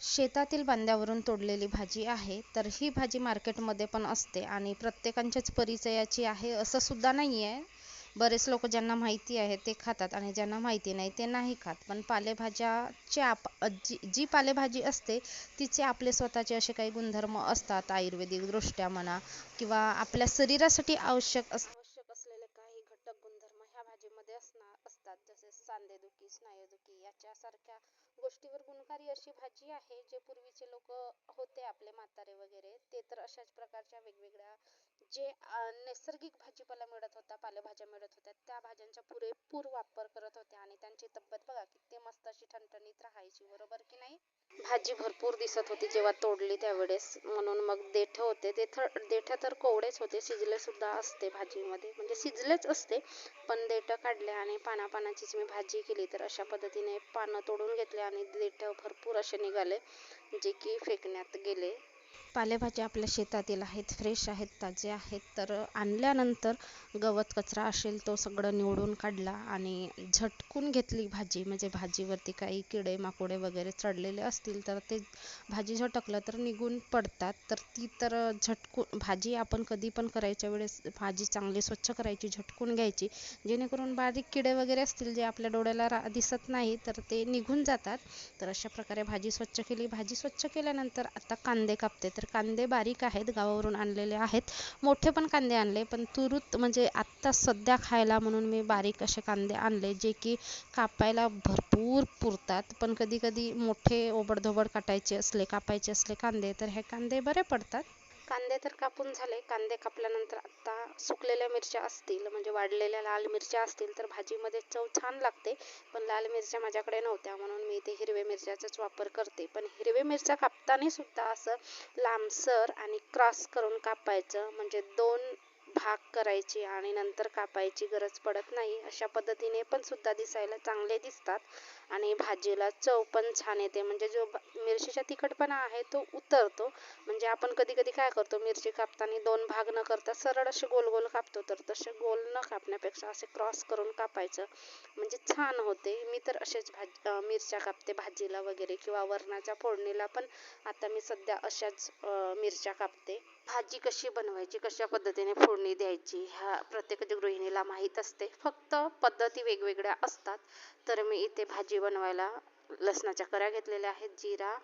शेतातील बांध्यावरून तोडलेली भाजी आहे तर ही भाजी मार्केटमध्ये पण असते आणि प्रत्येकांच्याच परिचयाची आहे असं सुद्धा नाही आहे बरेच लोक ज्यांना माहिती आहे ते खातात आणि ज्यांना माहिती नाही ते नाही खात. पण पालेभाज्याचे आप जी जी पालेभाजी असते तिचे आपले स्वतःचे असे काही गुणधर्म असतात आयुर्वेदिक दृष्ट्या म्हणा किंवा आपल्या शरीरासाठी आवश्यक अस आवश्यक असलेले काही घटक गुणधर्म ह्या असणार असतात. जसे सांधेदुखी स्नायूदुखी याच्यासारख्या गोष्टीवर गुणकारी अशी भाजी आहे जे पूर्वीचे लोक होते आपले म्हातारे वगैरे ते तर अशाच प्रकारच्या वेगवेगळ्या जे नैसर्गिक भाजीपाला मिळत होता पालेभाज्या मिळत होत्या. त्या भाज्यांचा पुरेपूर वापर करत होते आणि त्यांची तब्येत बघा किती मस्त अशी ठणठणीत राहायची बरोबर की नाही? भाजी भरपूर दिसत होती जेव्हा तोडली त्यावेळेस. म्हणून मग देठ होते. देठ देठ तर कोवळेच होते शिजले सुद्धा असते भाजीमध्ये. म्हणजे शिजलेच असते पण देठ काढले आणि पानापानाचीच मी भाजी केली. तर अशा पद्धतीने पानं तोडून घेतले आणि देठ भरपूर असे निघाले जे की फेकण्यात गेले. पालेभाज्या आपल्या शेतातील आहेत फ्रेश आहेत ताजे आहेत तर आणल्यानंतर गवत कचरा असेल तो सगळं निवडून काढला आणि झटकून घेतली भाजी. म्हणजे भाजीवरती काही किडे माकोडे वगैरे चढलेले असतील तर ते भाजी झटकलं तर निघून पडतात. तर ती तर झटकून भाजी आपण कधी पण करायच्या वेळेस भाजी चांगली स्वच्छ करायची झटकून घ्यायची. जेणेकरून बारीक किडे वगैरे असतील जे आपल्या डोळ्याला रा दिसत नाही तर ते निघून जातात. तर अशा प्रकारे भाजी स्वच्छ केली. भाजी स्वच्छ केल्यानंतर आता कांदे कापते. तर कांदे बारीक आहेत गावावरून आणलेले आहेत. मोठे पण कांदे आणले पण तुरुत म्हणजे आत्ता सध्या खायला म्हणून मी बारीक असे कांदे आणले जे की कापायला भरपूर पुरतात. पण कधी कधी मोठे ओबडधोबड काटायचे असले कापायचे असले कांदे तर हे कांदे बरे पडतात. कांदे तर कापून झाले. कांदे कापल्यानंतर आत्ता सुकलेल्या मिरच्या असतील म्हणजे वाढलेल्या लाल मिरच्या असतील तर भाजीमध्ये चव छान लागते. पण लाल मिरच्या माझ्याकडे नव्हत्या म्हणून मी इथे हिरव्या मिरच्याचाच वापर करते. पण हिरव्या मिरच्या कापताना सुद्धा असं लांबसर आणि क्रॉस करून कापायचं म्हणजे दोन भाग करायची आणि नंतर कापायची गरज पडत नाही अशा पद्धतीने पण सुद्धा दिसायला चांगले दिसतात. आणि भाजीला चव पण छान येते. म्हणजे जो मिरचीचा तिखटपणा आहे तो उतरतो. म्हणजे आपण कधी कधी काय करतो मिरची कापताना दोन भाग न करता सरळ असे गोल गोल कापतो तर तसे गोल न कापण्यापेक्षा असे क्रॉस करून कापायचं. म्हणजे छान होते. मी तर असेच भाज मिरच्या कापते भाजीला वगैरे किंवा वरणाच्या फोडणीला पण. आता मी सध्या अशाच मिरच्या कापते. भाजी कशी बनवायची कशा पद्धतीने फोडणी द्यायची ह्या प्रत्येक गृहिणीला माहीत असते. फक्त पद्धती वेगवेगळ्या असतात. तर मी इथे भाजी बनवायला लसणाच्या कऱ्या घेतलेल्या आहेत जिरा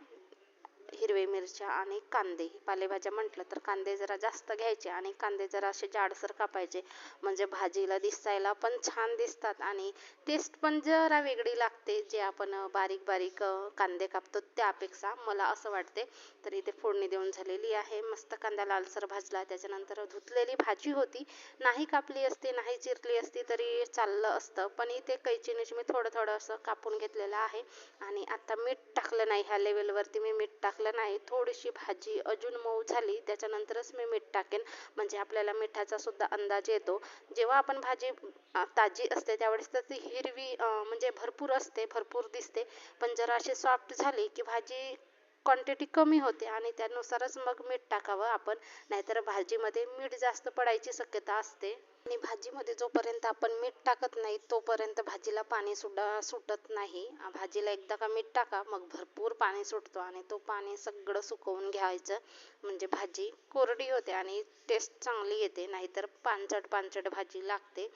हिरवे मिरच्या आणि कांदे. पालेभाज्या म्हटलं तर कांदे जरा जास्त घ्यायचे आणि कांदे जरा असे जाडसर कापायचे. म्हणजे भाजीला दिसायला पण छान दिसतात आणि टेस्ट पण जरा वेगळी लागते. जे आपण बारीक बारीक कांदे कापतो त्यापेक्षा मला असं वाटते. तर इथे फोडणी देऊन झालेली आहे. मस्त कांदा लालसर भाजला. त्याच्यानंतर धुतलेली भाजी होती. नाही कापली असती नाही चिरली असती तरी चाललं असतं. पण इथे कैचीनेच मी थोडं थोडं असं कापून घेतलेलं आहे. आणि आता मीठ टाकलं नाही. ह्या लेवलवरती मी मीठ टाक टाकलं नाही. थोडीशी भाजी अजून मऊ झाली त्याच्यानंतरच मी मीठ टाकेन. म्हणजे आपल्याला मिठाचा सुद्धा अंदाज येतो. जेव्हा आपण भाजी ताजी असते त्यावेळेस तर ती हिरवी म्हणजे भरपूर असते भरपूर दिसते. पण जरा अशी सॉफ्ट झाली की भाजी क्वांटिटी कमी होते आणि त्यानुसारच मग मीठ टाकावं आपण. नाहीतर भाजीमध्ये मीठ जास्त पडायची शक्यता असते. आणि भाजीमध्ये जोपर्यंत आपण मीठ टाकत नाही तोपर्यंत भाजीला पाणी सुद्धा सुटत नाही. भाजीला एकदा का मीठ टाका मग भरपूर पाणी सुटतो आणि तो पाणी सगळं सुकवून घ्यायचं. म्हणजे भाजी कोरडी होते आणि टेस्ट चांगली येते. नाहीतर पानचट पानचट भाजी लागते.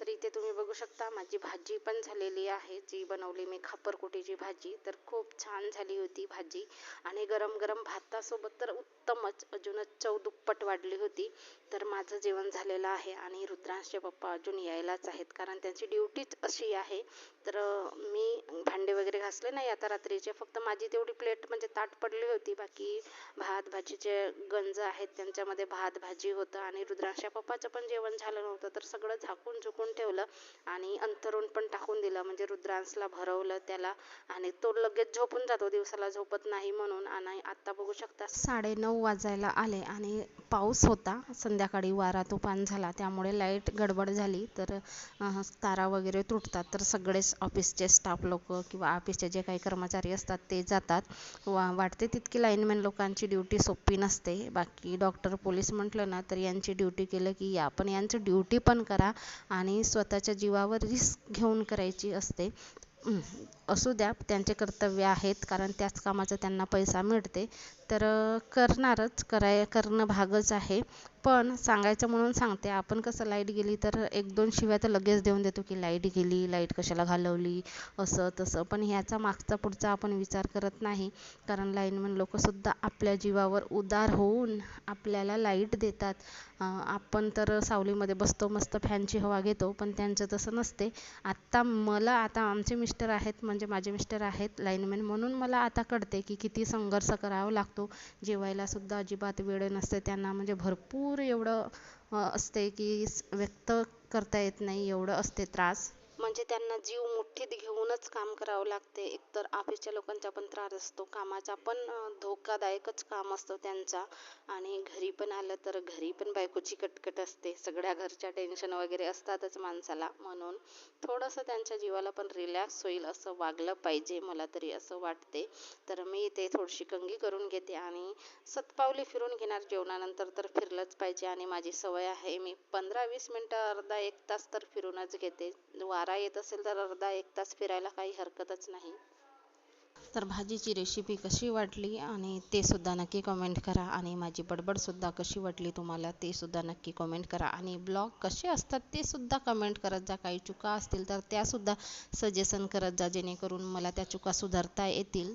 तर इथे तुम्ही बघू शकता माझी भाजी पण झालेली आहे जी बनवली मी खापरकुटीची भाजी. तर खूप छान झाली होती भाजी. आणि गरम गरम भातासोबत तर उत्तमच अजूनच चव दुप्पट वाढली होती. तर माझं जेवण झालेलं आहे आणि रुद्रांशचे पप्पा अजून यायलाच आहेत कारण त्यांची ड्युटीच अशी आहे. तर मी भांडे वगैरे घासले नाही आता रात्रीचे फक्त माझी तेवढी प्लेट म्हणजे ताट पडली होती. बाकी भात भाजीचे गंज आहेत त्यांच्यामध्ये भात भाजी होतं आणि रुद्रांशच्या पप्पाचं पण जेवण झालं नव्हतं तर सगळं झाकून झुकून ठेवलं आणि अंतरून पण टाकून दिलं. म्हणजे रुद्रांशला भरवलं त्याला आणि तो लगेच झोपून जातो. दिवसाला झोपत नाही म्हणून आणि आता बघू शकता साडे नऊ वाजायला आले आणि पाऊस होता. संध्याकाळी वारा तुफान झाला. त्यामुळे लाइट गडबड झाली. तर तारा वगैरे तुटतात. तर सगळेच ऑफिसचे स्टाफ लोक किंवा ऑफिसचे जे काही कर्मचारी असतात ते जातात. वा वाटते तितकी लाईनमॅन लोकांची ड्युटी सोपी नसते. बाकी डॉक्टर पोलीस म्हटलं ना तर यांची ड्युटी केलं की या. पण यांची ड्युटी पण करा आणि आणि स्वतःच्या जीवावर रिस्क घेऊन करायची असते. असू द्या त्यांचे कर्तव्य आहेत कारण त्याच कामाचा त्यांना पैसा मिळते. तर करणारच कराय करणं भागच आहे. पण सांगायचं म्हणून सांगते. आपण कसं लाइट गेली तर एक दोन शिव्या तर लगेच देऊन देतो की लाइट गेली लाइट कशाला घालवली असं तसं. पण ह्याचा मागचा पुढचा आपण विचार करत नाही. कारण लाईनमन लोकंसुद्धा आपल्या जीवावर उदार होऊन आपल्याला लाइट देतात. आपण तर सावलीमध्ये बसतो मस्त फॅनची हवा घेतो पण त्यांचं तसं नसते. आत्ता मला आता आमचे मिस्टर आहेत म्हणजे माझे मिस्टर आहेत लाईनमॅन म्हणून मला आता कळते की किती संघर्ष करावा लागतो. जेवायलासुद्धा अजिबात वेळ नसते त्यांना म्हणजे भरपूर एवढं असते की व्यक्त करता येत नाही एवढं असते त्रास. म्हणजे त्यांना जीव मुठ्ठीत घेऊनच काम करावं लागते. एकतर ऑफिसच्या लोकांचा पण त्रास असतो कामाचा पण धोकादायकच काम असतो त्यांचा. आणि घरी पण आलं तर घरी पण बायकोची कटकट असते. सगळ्या घरच्या टेन्शन वगैरे असतातच माणसाला. म्हणून थोडंसं त्यांच्या जीवाला पण रिलॅक्स होईल असं वागलं पाहिजे मला तरी असं वाटते. तर मी ते थोडीशी कंगी करून घेते आणि सतपावली फिरून घेणार जेवणानंतर तर फिरलंच पाहिजे. आणि माझी सवय आहे मी पंधरा वीस मिनटं अर्धा एक तास तर फिरूनच घेते. वारा येत असेल तर अर्धा एक तास फिरायला काही हरकतच नाही. तर भाजीची रेसिपी कशी वाटली आणि ते सुद्धा नक्की कमेंट करा आणि माझी बडबडसुद्धा कशी वाटली तुम्हाला ते सुद्धा नक्की कमेंट करा आणि ब्लॉग कसे असतात ते सुद्धा कमेंट करत जा. काही चुका असतील तर त्यासुद्धा सजेशन करत जा जेणेकरून मला त्या चुका सुधारता येतील.